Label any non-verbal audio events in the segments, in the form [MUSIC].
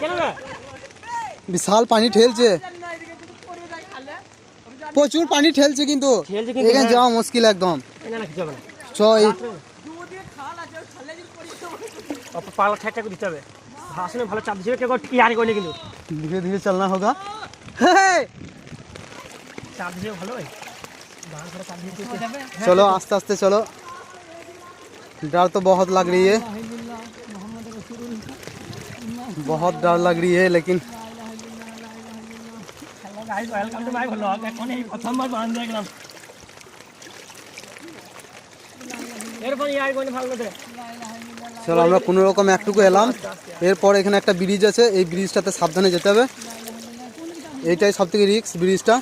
কেন না বিশাল পানি ঠেলছে প্রচুর পানি ঠেলছে কিন্তু ঠেলছে কিন্তু, এখানে হ্যাঁ। যাওয়া মুশকিল একদম না না কিছু হবে না চ এই অপ- পালা ঠেক ঠেক দিতে হবে ভাষণে ভালো চাপ দিচ্ছে কেউ ইয়ারি করেনি কিন্তু धीरे धीरे चलना होगा हे! চাপ দিচ্ছে ভালো হয় গান করে চাপ দিচ্ছে चलो आस्ते आस्ते चलो डर तो बहुत लग रही है बहुत डर लग रही है लेकिन guys welcome to my blog এখন এই প্রথমবার বান দেখলাম এরপর ইয়ারি করে ভালো লাগে চলো আমরা কোনো রকম একটুকু এলাম এরপর এখানে একটা ব্রিজ আছে এই ব্রিজটাতে সাবধানে যেতে হবে এইটাই সব থেকে রিক্স ব্রিজটা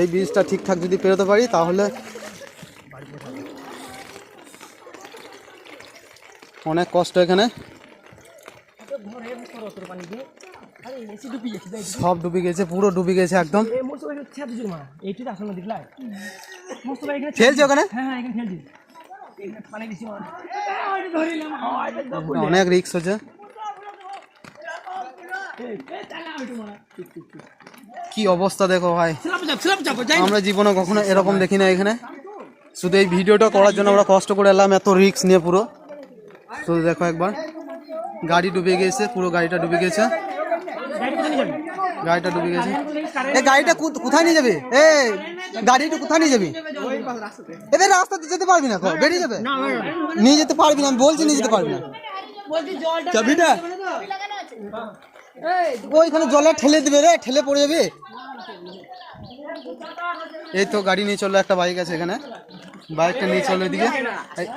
এই বীজটা ঠিকঠাক যদি পেরোতে পারি, তাহলে অনেক কষ্ট এখানে। সব ডুবে গেছে, পুরো ডুবে গেছে একদম। খেলছে ওখানে? অনেক রিক্স হচ্ছে। কি অবস্থা দেখো ভাই? আমরা জীবনে কখনো এরকম দেখি না এখানে। শুধু এই ভিডিওটা করার জন্য আমরা কষ্ট করে এলাম এত রিক্স নিয়ে পুরো। শুধু দেখো একবার। গাড়ি ডুবে গেছে পুরো গাড়িটা ডুবে গেছে। গাড়িটা ডুবে গেছে। এই গাড়িটা কোথায় নিয়ে যাবে? এ গাড়িটা কোথায় নিয়ে যাবি? এদের রাস্তাতে যেতে পারবি না বেরিয়ে যাবে। নিয়ে যেতে পারবি না আমি বলছি নিয়ে যেতে পারবি না। চাবিটা ওইখানে জলে ঠেলে দিবে রে, ঠেলে পড়ে যাবে। এই তো গাড়ি নিয়ে চলল, একটা বাইক আছে এখানে। বাইকটা নিয়ে চলো এদিকে।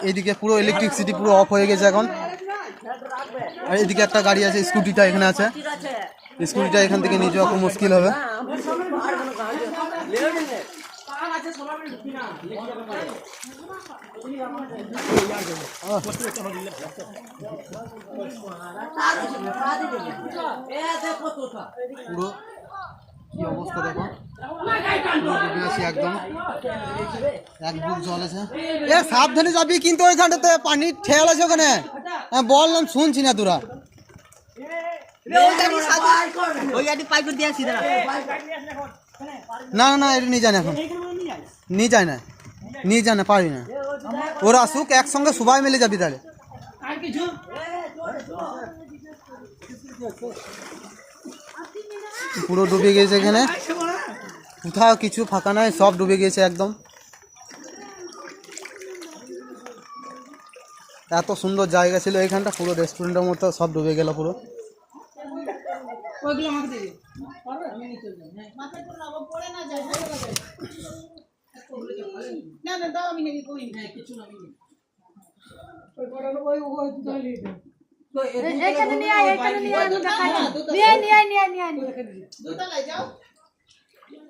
এদিকে পুরো ইলেকট্রিসিটি পুরো অফ হয়ে গেছে এখন। আর এদিকে একটা গাড়ি আছে স্কুটিটা এখানে আছে। স্কুটিটা এখান থেকে নিয়ে যাওয়া খুব মুশকিল হবে। কি অবস্থা দেখো? এ, সাবধানে যাবি কিন্তু ওইখানটাতে। পানির ঠেল আছে ওখানে। হ্যাঁ বললাম শুনছি না তোরা। না না, এটা নিয়ে যায় না এখন। নিয়ে যায় না। নিয়ে যায় না, পারি না। ওরা আসুক একসঙ্গে সবাই মিলে যাবি তাহলে। পুরো ডুবে গেছে এখানে। কোথাও কিছু ফাঁকা নাই সব ডুবে গেছে একদম। এত সুন্দর জায়গা ছিল এখানটা পুরো রেস্টুরেন্টের মতো সব ডুবে গেল পুরো। এখানে নিয়ে আয় এখানে নিয়ে আয় আমি দেখাই নিয়ে আয়, নিয়ে আয়, নিয়ে আয়, নিয়ে আয়, নিয়ে আয়।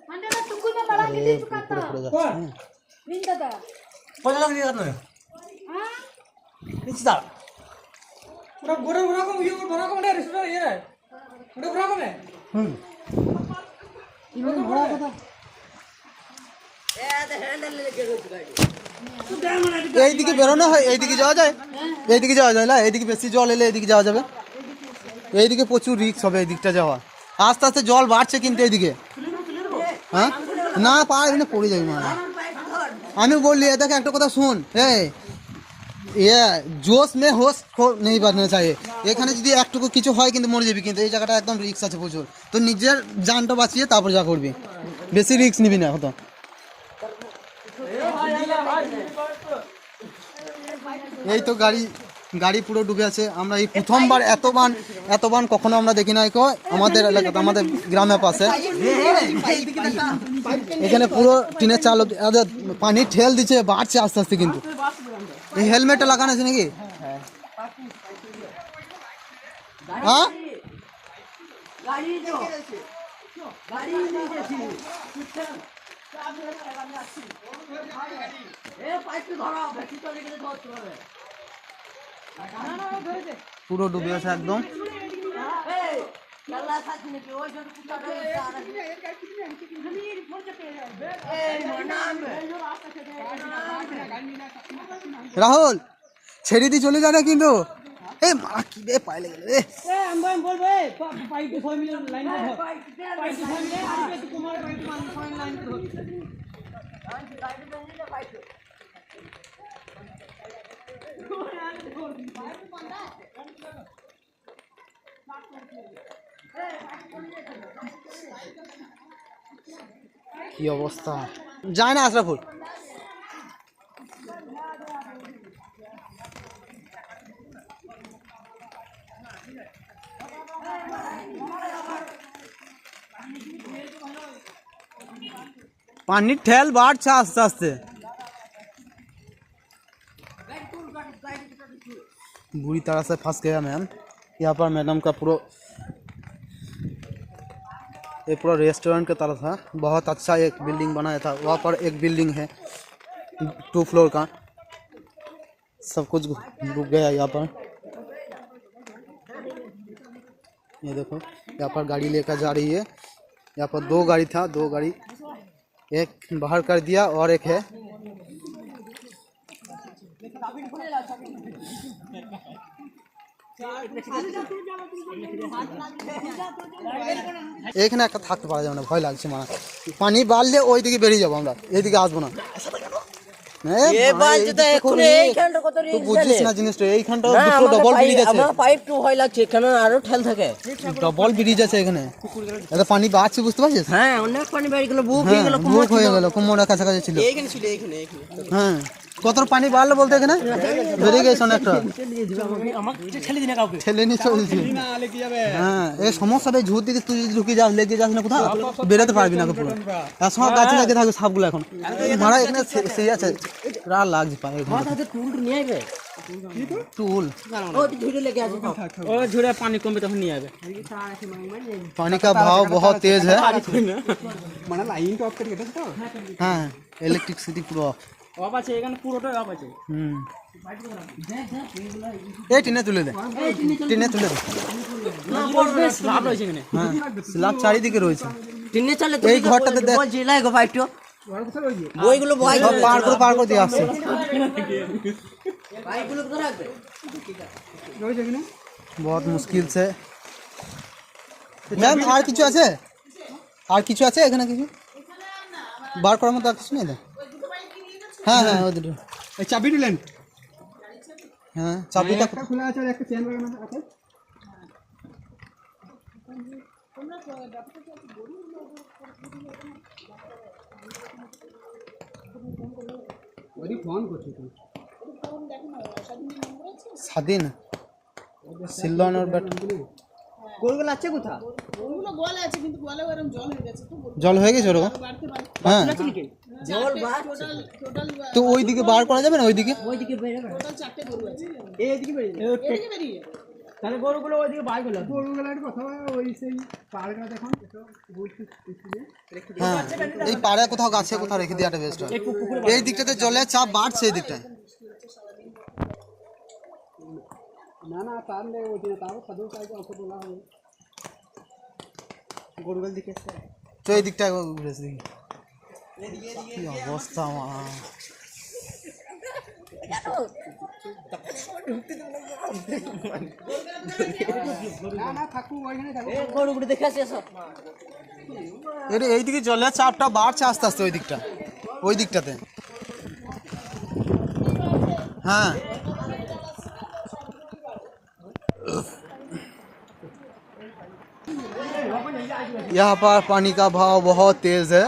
মানে না টুকুই না বাড়া চুকাতা পড়ে যাচ্ছে। হ্যাঁ। বিন দাদা হ্যাঁ হুম। এইদিকে বেরোনো হয়, এইদিকে যাওয়া যায়? এইদিকে যাওয়া যায় না? এইদিকে বেশি জল এলে এইদিকে যাওয়া যাবে? এইদিকে প্রচুর রিক্স হবে এইদিকটা যাওয়া। আস্তে আস্তে জল বাড়ছে কিন্তু এইদিকে। হ্যাঁ? না পা এমনি পড়ে যাবে মানে আমি বললি দেখে, একটা কথা শুন। হ্যাঁ জোশ মে হোশ নেই বাঁধতে চাই। এখানে যদি একটুকু কিছু হয় কিন্তু মরে যাবি কিন্তু এই জায়গাটা একদম রিক্স আছে প্রচুর। তো নিজের জানটা বাঁচিয়ে তারপর যা করবি। বেশি রিক্স নিবি না হতো এই তো গাড়ি গাড়ি পুরো ডুবে আছে। আমরা এই প্রথমবার এত বান এত বান কখনো আমরা দেখি নাই কো আমাদের এলাকাতে আমাদের গ্রামের পাশে। এখানে পুরো টিনের চাল পানি ঠেল দিচ্ছে বাড়ছে আস্তে আস্তে কিন্তু। এই হেলমেটটা লাগানো আছে নাকি? হ্যাঁ? পুরো ডুবে আছে একদম। রাহুল ছেড়ে দিয়ে চলে যাবে কিন্তু। এ মা কি বে পায়ে লেগে গেল রে এ। আমি আমি বলব এ পাইপ ছয় মিলে লাইন ধর পাইপ ছয় মিলে আর একটু কুমার পাইপ মান ছয় লাইন ধর কি অবস্থা? যায় না আশরাফুল। পানির ঠেল বাড়ছে আস্তে আস্তে। बुरी तरह से फंस गया मैम। यहाँ पर मैडम का पूरा ये पूरा रेस्टोरेंट की तरह था। बहुत अच्छा एक बिल्डिंग बनाया था। वहाँ पर एक बिल्डिंग है टू फ्लोर का। सब कुछ डूब गया यहाँ पर। ये देखो, यहाँ पर गाड़ी लेकर जा रही है। यहाँ पर दो गाड़ी था, दो गाड़ी। एक बाहर कर दिया और एक है এখানে একটা থাকতে পারা যাবে না ভয় লাগছে মারা পানি বাড়লে ওই দিকে বেরিয়ে যাব আমরা এইদিকে আসব না। পানি বাড়ছে বুঝতে পারছিস? হ্যাঁ অনেক পানি বেড়ে বুক হয়ে গেল বুক গেল কোমরের কাছাকাছি ছিল। হ্যাঁ। কত পানি বাড়লো বলতে এখানে বেরিয়ে গেছে অনেকটা আমাকে ছেলে দিনে কাউকে ঠেলে নিয়ে চলছে হ্যাঁ এই সমস্যা ভাই ঝুট দিকে তুই যদি ঢুকে যাস লেগে যাস না কোথাও বেরোতে পারবি না পুরো এক সময় গাছে লেগে থাকবে সাপগুলো এখন মারা এখানে সে- সেই আছে রাত লাগছে পায়ে এখানে। হাতে টুল নিয়ে আইবে টুল ও ধুরে লেগে আছে ও ঝুড়ে পানি কমবে তখন নিয়ে যাবে पानी का भाव बहुत तेज है মানে লাইন তো অফ করে গেছে তো हाँ इलेक्ट्रिसिटी पूरा off। অফ আছে এখানে পুরোটাই অফ আছে। হুম। এই টিনে তুলে দে। টিনে তুলে দে। লাভ রয়েছে এখানে। হ্যাঁ স্ল্যাব চারিদিকে রয়েছে। টিনে চলে এই ঘরটাতে দেখ। বল জিলাই গো পাইপটো বইগুলো বই সব পার করে পার করে দিয়ে আসছে। পাইপগুলো কোথায় রাখবে? রয়েছে এখানে বহুত মুশকিল সে। ম্যাম আর কিছু আছে? আর কিছু আছে এখানে কিছু? বার করার মতো আর কিছু নেই তো? হ্যাঁ হ্যাঁ ওই দুটো এই চাবি দিলেন হ্যাঁ চাবিটা খোলা আছে আর একটা চেন লাগানো আছে। স্বাধীন। সিলন ব্যাট গোলগুলো আছে কোথা ওগুলো গোয়ালে আছে কিন্তু গোয়ালে জল হয়ে গেছে জল হয়ে গেছে ওরকম? হ্যাঁ। জল তো ওই দিকে বার করা যাবে না? ওইদিকে? ওইদিকে বেরোবে টোটাল চারটে গরু আছে। এইদিকে বেরিয়ে এদিকে বেরিয়ে তাহলে গরুগুলো ওইদিকে বার করল গরুগুলো একটু কথা ওই সেই দেখুন হ্যাঁ এই পাড়ে কোথাও গাছে কোথাও রেখে দেওয়াটা বেস্ট হয়। এই দিকটাতে জলের চাপ বাড়ছে এই দিকটায়। না না তার নেই ওই তাও সাধু অত বলা হবে গরুগুলো দিকে তো এই দিকটায় ঘুরেছে দেখি। কি অবস্থা আমার না না থাকুক ওইখানে থাকুক গরুগুলো দেখে আসি সব এর এইদিকে জলের চাপটা বাড়ছে আস্তে আস্তে ওই দিকটা ওই দিকটাতে हाँ यहाँ पर पानी का भाव बहुत तेज है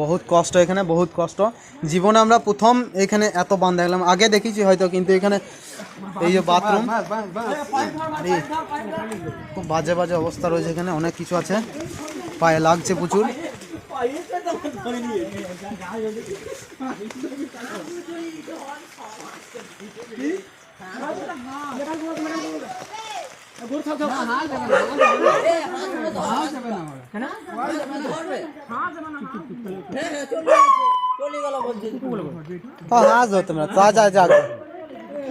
বহুত কষ্ট এখানে বহুত কষ্ট। জীবনে আমরা প্রথম এখানে এত বান দেখলাম। আগে দেখেছি হয়তো কিন্তু এখানে এই যে বাথরুম। খুব বাজে বাজে অবস্থা রয়েছে এখানে অনেক কিছু আছে। পায়ে লাগছে প্রচুর। হাস হ্যাঁ, তোমরা। তা যা যা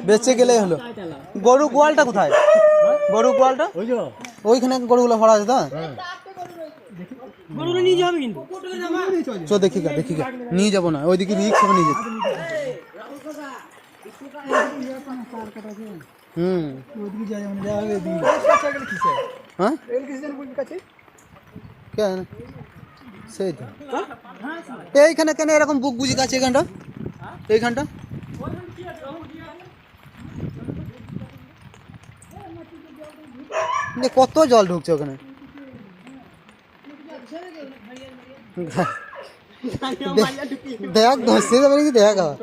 বেঁচে গেলেই হলো। গরু গোয়ালটা কোথায়? গরু গোয়ালটা? ওইখানে গরুগুলো ভরা আছে তো? চো দেখি গা দেখি গা। নিয়ে যাব না ওইদিকে রিক্স হবে নিয়ে যেতে। হুম হ্যাঁ কেন সেই তো এইখানে কেন এরকম বুক বুঝি আছে এখানটা এইখানটা যে কত জল ঢুকছে ওখানে? দেখ ধসতে যাবে নাকি দেখ আবার।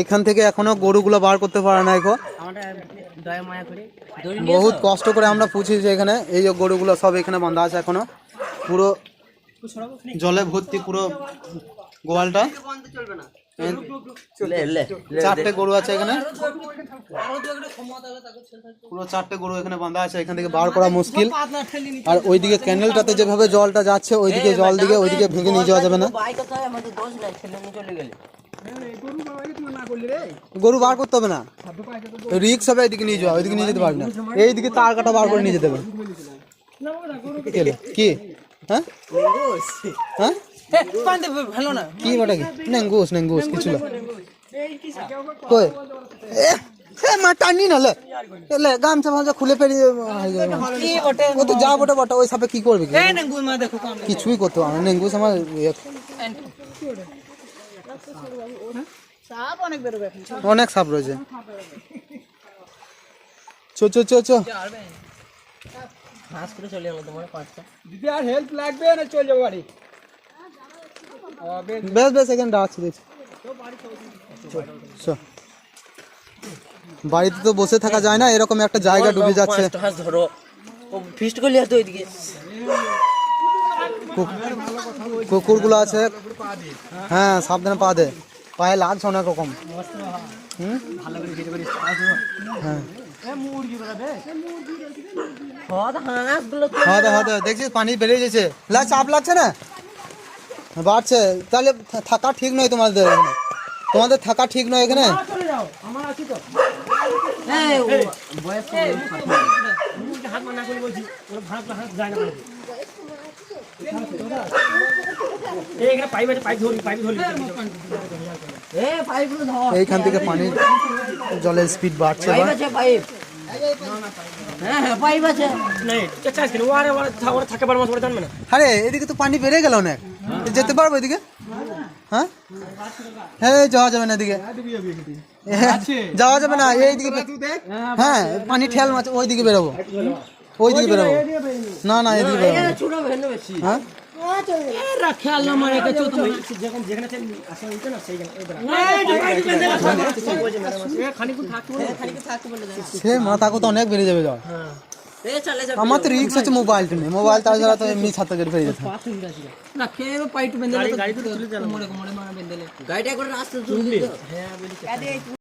এখান থেকে এখনও গরুগুলো বার করতে পারে না এখন বহুত কষ্ট করে আমরা পুছিয়েছি এখানে। এই গরুগুলো সব এখানে বাঁধা আছে এখনও। পুরো জলে ভর্তি পুরো গোয়ালটা। চারটে গরু আছে এখানে। পুরো চারটে গরু এখানে বাঁধা আছে এখান থেকে বার করা মুশকিল। আর ওইদিকে ক্যানেলটাতে যেভাবে জলটা যাচ্ছে ওইদিকে জল দিকে ওইদিকে ভেঙে নিয়ে যাওয়া যাবে না। গরু বার করতে হবে না। রিক্স হবে এদিকে নিয়ে যাওয়া ওইদিকে নিয়ে যেতে পারবি না। এইদিকে তার কাটা বার করে নিয়ে যেতে হবে। কি? হ্যাঁ? হ্যাঁ? ভালো না কি ওটা কি? নেঙ্গুস নেঙ্গুস কিছু না কই? এ মা টানি না লে। লে গামছা ফামছা খুলে ফেলি ও তো যা বটে বটে ওই সাপে কি করবে কি? দেখো কিছুই করতে পারে না। আমার সাপ অনেক বেরোবে এখন অনেক সাপ রয়েছে। চো চো চো চো। হাঁস করে চলে গেলো তোমার পাঁচটা। দিদি আর হেল্প লাগবে না? চল যাব বাড়ি। বেশ বেশ এখানে ডাকছি দেখছি। বাড়িতে তো বসে থাকা যায় না এরকম একটা জায়গা ডুবে যাচ্ছে। পাঁচটা হাঁস ধরো। ও ফিস্ট করলে আসতো ওইদিকে। কুকুরগুলো আছে। হ্যাঁ সাবধানে পা দে। পায়ে লাগছে অনেক রকম। হুম? হ্যাঁ। হ্যাঁ দেখছিস পানি বেরিয়ে যাচ্ছে লাগ চাপ লাগছে না? বাড়ছে। তাহলে থাকা ঠিক নয় তোমাদের। তোমাদের থাকা ঠিক নয় এখানে? চলে যাও আমার আছি তো। এই, ও। বয়স তো হাত মানা করে বলছি ওর ভাত হাত যায় না বাড়িতে। এই এখানে পাইপ পাইপ ধরি পাইপ ধর। এইখান থেকে পানি জলের স্পিড বাড়ছে হ্যাঁ হ্যাঁ আরে এদিকে তো পানি বেড়ে গেল অনেক। যেতে পারব এদিকে? হ্যাঁ? হ্যাঁ যাওয়া যাবে না এদিকে। হ্যাঁ, [LAUGHS] যাওয়া যাবে না এইদিকে হ্যাঁ পানি ঠেল মাছ ওইদিকে বেরোবো। ওইদিকে বেরোবো। না না এদিকে বেরোবো হ্যাঁ? সে মাথা অনেক বেড়ে যাবে জল আমার তো রিক্স হচ্ছে মোবাইলটা নেই মোবাইল তাছাড়া তো এমনি ছাত্র কেটে ফেলে যেত না খেয়ে পাইট বেঁধে গাড়ি গাড়ি তুলে মোড়ে মোড়ে বেঁধে গাড়িটা করে রাস্তা তুলবি। তো